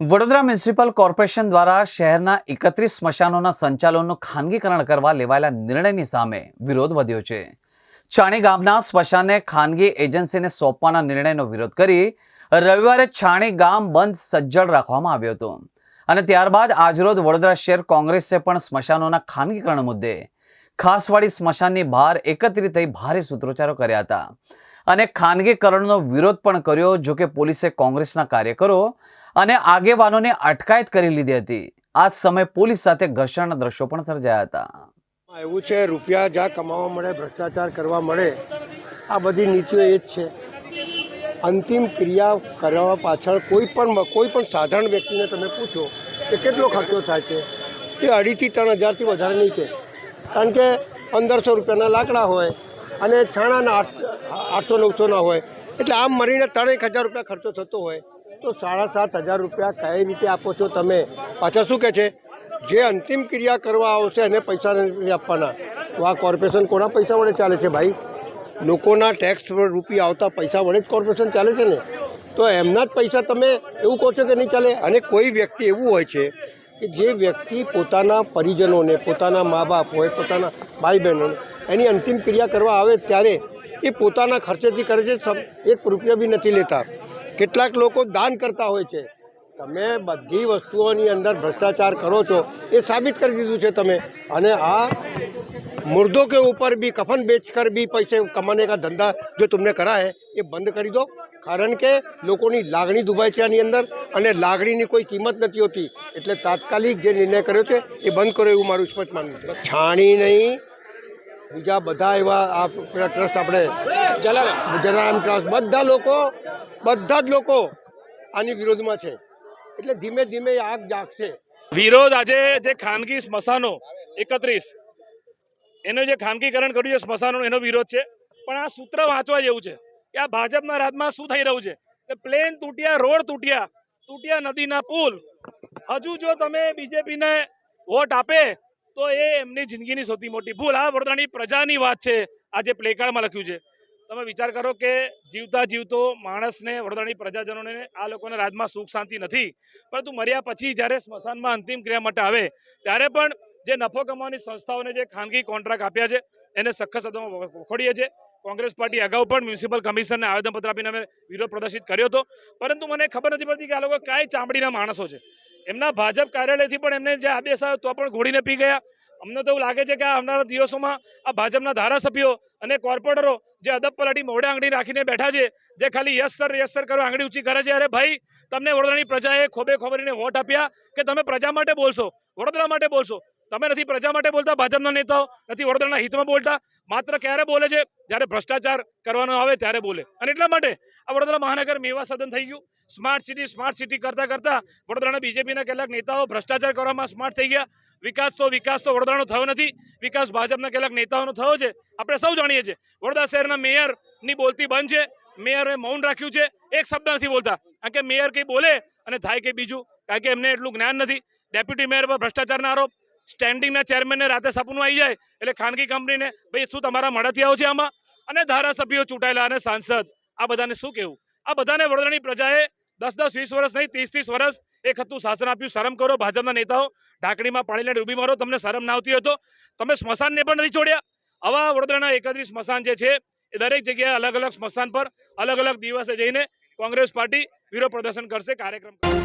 Vadodara municipal corporation દ્વારા શહેરના એકત્રીસ સ્મશાનોના સંચાલનનું ખાનગીકરણ કરવા લેવાયેલા નિર્ણયની સામે વિરોધ વધ્યો છે. છાણી ગામના સ્મશાનને ખાનગી એજન્સીને સોંપવાના નિર્ણયનો વિરોધ કરી રવિવારે છાણી ગામ બંધ સજ્જડ રાખવામાં આવ્યો હતો. અને ત્યારબાદ આજરોજ વડોદરા શહેર કોંગ્રેસે પણ સ્મશાનોના ખાનગીકરણ મુદ્દે ખાસવાડી સ્મશાનની બહાર એકત્રિત થઈ ભારે સૂત્રોચ્ચારો કર્યા હતા. અને ખાનગીકરણનો વિરોધ પણ કર્યો, જો કે પોલીસે કોંગ્રેસના કાર્યકરો અને આગેવાનોને અટકાયત કરી લીધી હતી. આ સમયે પોલીસ સાથે ઘર્ષણના દ્રશ્યો પણ સર્જાયા હતા. એવું છે, રૂપિયા જ્યાં કમાવા મળે, ભ્રષ્ટાચાર કરવા મળે, આ બધી નીતિઓ એ જ છે. અંતિમ ક્રિયા કરવા પાછળ કોઈ પણ કોઈ પણ સાધારણ વ્યક્તિને તમે પૂછો કે કેટલો ખર્ચો થાય છે? એ અઢીથી ત્રણ હજારથી વધારે નહીં છે કારણ કે પંદરસો રૂપિયાના લાકડા હોય અને છાણાના આઠસો નવસોના હોય. એટલે આમ મળીને ત્રણેક હજાર રૂપિયા ખર્ચો થતો હોય. તો સાડા સાત હજાર રૂપિયા કઈ રીતે આપો છો તમે? પાછા શું કહે છે? જે અંતિમ ક્રિયા કરવા આવશે એને પૈસા નથી આપવાના. તો આ કોર્પોરેશન કોના પૈસા વડે ચાલે છે ભાઈ? લોકોના ટેક્સ રૂપી આવતા પૈસા વડે જ કોર્પોરેશન ચાલે છે ને? તો એમના જ પૈસા તમે એવું કહો છો કે નહીં ચાલે? અને કોઈ વ્યક્તિ એવું હોય છે કે જે વ્યક્તિ પોતાના પરિજનોને, પોતાના મા બાપ હોય, પોતાના ભાઈ બહેનોને એની અંતિમ ક્રિયા કરવા આવે ત્યારે એ પોતાના ખર્ચેથી કરે છે એક રૂપિયો બી નથી લેતા. કેટલાક લોકો દાન કરતા હોય છે. તમે બધી વસ્તુઓની અંદર ભ્રષ્ટાચાર કરો છો, એ સાબિત કરી દીધું છે તમે. અને આ મુર્દો કે ઉપર બી, કફન બેચકર બી પૈસે કમાને કા ધંધા જો તમને કરાય, એ બંધ કરી દો. કારણ કે લોકોની લાગણી દુભાય છે આની અંદર અને લાગણીની કોઈ કિંમત નથી હોતી. એટલે તાત્કાલિક જે નિર્ણય કર્યો છે, એ બંધ કરો એવું મારું સ્પષ્ટ માનવું છે. છાણી નહીં બીજા બધા એવા આ ટ્રસ્ટ આપણે જલારામ. ટ્રસ્ટ બધા લોકો બધા જ લોકો આની વિરોધમાં છે. એટલે ધીમે ધીમે આગ જાગશે. વિરોધ આજે જે ખાનગી સ્મશાનો એકત્રીસ એનું જે ખાનગીકરણ કર્યું છે સ્મશાનો એનો વિરોધ છે. પણ આ સૂત્ર વાંચવા જેવું છે કે આ ભાજપના રાજમાં શું થઈ રહ્યું છે? કે પ્લેન તૂટ્યા રોડ તૂટ્યા તૂટ્યા નદીના પુલ. હજુ જો તમે બીજેપીને વોટ આપે તો એ એમની જિંદગીની સૌથી મોટી ભૂલ. આ વડોદરાની પ્રજાની વાત છે. આજે પ્લેકાર્ડમાં લખ્યું છે. તમે વિચાર કરો કે જીવતા જીવતો માણસને, વડોદરાની પ્રજાજનોને આ લોકોના રાજમાં સુખ, શાંતિ નથી. પરંતુ મર્યા પછી જ્યારે સ્મશાનમાં અંતિમ ક્રિયા માટે આવે, ત્યારે પણ જે નફો કમાવાની સંસ્થાઓને જે ખાનગી કોન્ટ્રાક્ટ આપ્યા છે, એને સખત સદોમાં વખોડીએ છીએ. કોંગ્રેસ પાર્ટી અગાઉ પણ મ્યુનિસિપલ કમિશનને આવેદનપત્ર આપીને અમે વિરોધ પ્રદર્શિત કર્યો હતો. પરંતુ મને ખબર નથી પડતી કે આ લોકો કાંઈ ચામડીના માણસો છે. એમના ભાજપ કાર્યાલયથી પણ એમને જે આદેશ આવ્યો તો પણ ઘોડીને પી ગયા. અમને તો એવું લાગે છે કે આવનારા દિવસોમાં આ ભાજપના ધારાસભ્યો અને કોર્પોરેટરો જે અદબ પલાટી મોઢે આંગળી રાખીને બેઠા છે, જે ખાલી યસ સર યસ સર કરવા આંગળી ઊંચી કરે છે, અરે ભાઈ, તમને વડોદરાની પ્રજાએ ખોબે ખોબરીને વોટ આપ્યા કે તમે પ્રજા માટે બોલશો? વડોદરા માટે બોલશો? તમે નથી પ્રજા માટે બોલતા, ભાજપના નેતાઓ નથી વડોદરાના હિતમાં બોલતા. માત્ર ક્યારે બોલે છે? જ્યારે ભ્રષ્ટાચાર કરવાનો આવે ત્યારે બોલે. અને એટલા માટે આ વડોદરા મહાનગર મેવા સદન થઈ ગયું. સ્માર્ટ સિટી સ્માર્ટ સિટી કરતા કરતાં વડોદરાના બીજેપીના કેટલાક નેતાઓ ભ્રષ્ટાચાર કરવામાં સ્માર્ટ થઈ ગયા. વિકાસ તો વિકાસ તો વડોદરાનો થયો નથી. વિકાસ ભાજપના કેટલાક નેતાઓનો થયો છે. આપણે સૌ જાણીએ છીએ. વડોદરા શહેરના મેયરની બોલતી બંધ છે. મેયરે મૌન રાખ્યું છે. એક શબ્દ નથી બોલતા. કારણ કે મેયર કંઈ બોલે અને થાય કંઈ બીજું. કારણ કે એમને એટલું જ્ઞાન નથી. ડેપ્યુટી મેયર પર ભ્રષ્ટાચારના આરોપ. સ્ટેન્ડિંગના ચેરમેનને રાતે સપનું આવી જાય એટલે ખાનગી કંપનીને ભાઈ, શું તમારા મળાથી આવો છે આમાં? અને ધારાસભ્યો ચૂંટાયેલા અને સાંસદ, આ બધાને શું કહેવું? આ બધાને વડોદરાની પ્રજાએ દસ દસ વીસ વર્ષ નહીં, ત્રીસ ત્રીસ વર્ષ એક હતું શાસન આપ્યું. શરમ કરો ભાજપના નેતાઓ ઢાંકડીમાં પાણી લઈને ડૂબી મારો, તમને શરમ ના આવતી હતો તમે સ્મશાનને પણ નથી છોડ્યા. આવા વડોદરાના એકત્રીસ સ્મશાન જે છે, એ દરેક જગ્યાએ અલગ અલગ સ્મશાન પર અલગ અલગ દિવસે જઈને કોંગ્રેસ પાર્ટી વિરોધ પ્રદર્શન કરશે, કાર્યક્રમ